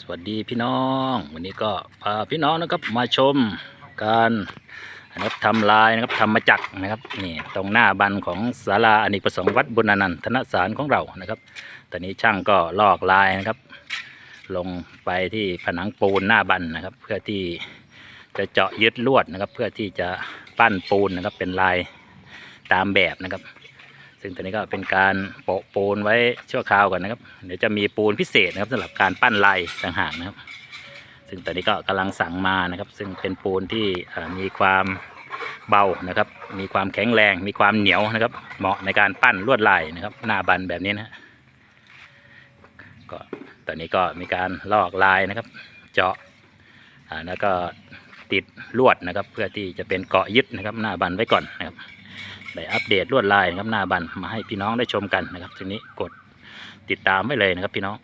สวัสดีพี่น้อง วันนี้ก็พาพี่น้องนะครับมาชมการนะครับทำลายนะครับทำมาจักนะครับนี่ตรงหน้าบันของศาลาอเนกประสงค์วัดบุญนันทนสารของเรานะครับ ตอนนี้ช่างก็ลอกลายนะครับ ลงไปที่ผนังปูนหน้าบันนะครับ เพื่อที่จะเจาะยึดลวดนะครับ เพื่อที่จะปั้นปูนนะครับเป็นลายตามแบบนะครับ ซึ่งตอนนี้ก็เป็นการโปะปูนไว้ชั่วคราวก่อนนะครับ เดี๋ยวจะมีปูนพิเศษนะครับสำหรับการปั้นลายต่างหากนะครับ ซึ่งตอนนี้ก็กำลังสั่งมานะครับ ซึ่งเป็นปูนที่มีความเบานะครับ มีความแข็งแรง มีความเหนียวนะครับ เหมาะในการปั้นลวดลายนะครับ หน้าบันแบบนี้นะก็ตอนนี้ก็มีการลอกลายนะครับ เจาะแล้วก็ติดลวดนะครับ เพื่อที่จะเป็นเกาะยึดนะครับ หน้าบันไว้ก่อนนะครับ ได้อัปเดตลวดลายนะครับหน้าบันมาให้พี่น้องได้ชมกันนะครับทีนี้กดติดตามไว้เลยนะครับพี่น้อง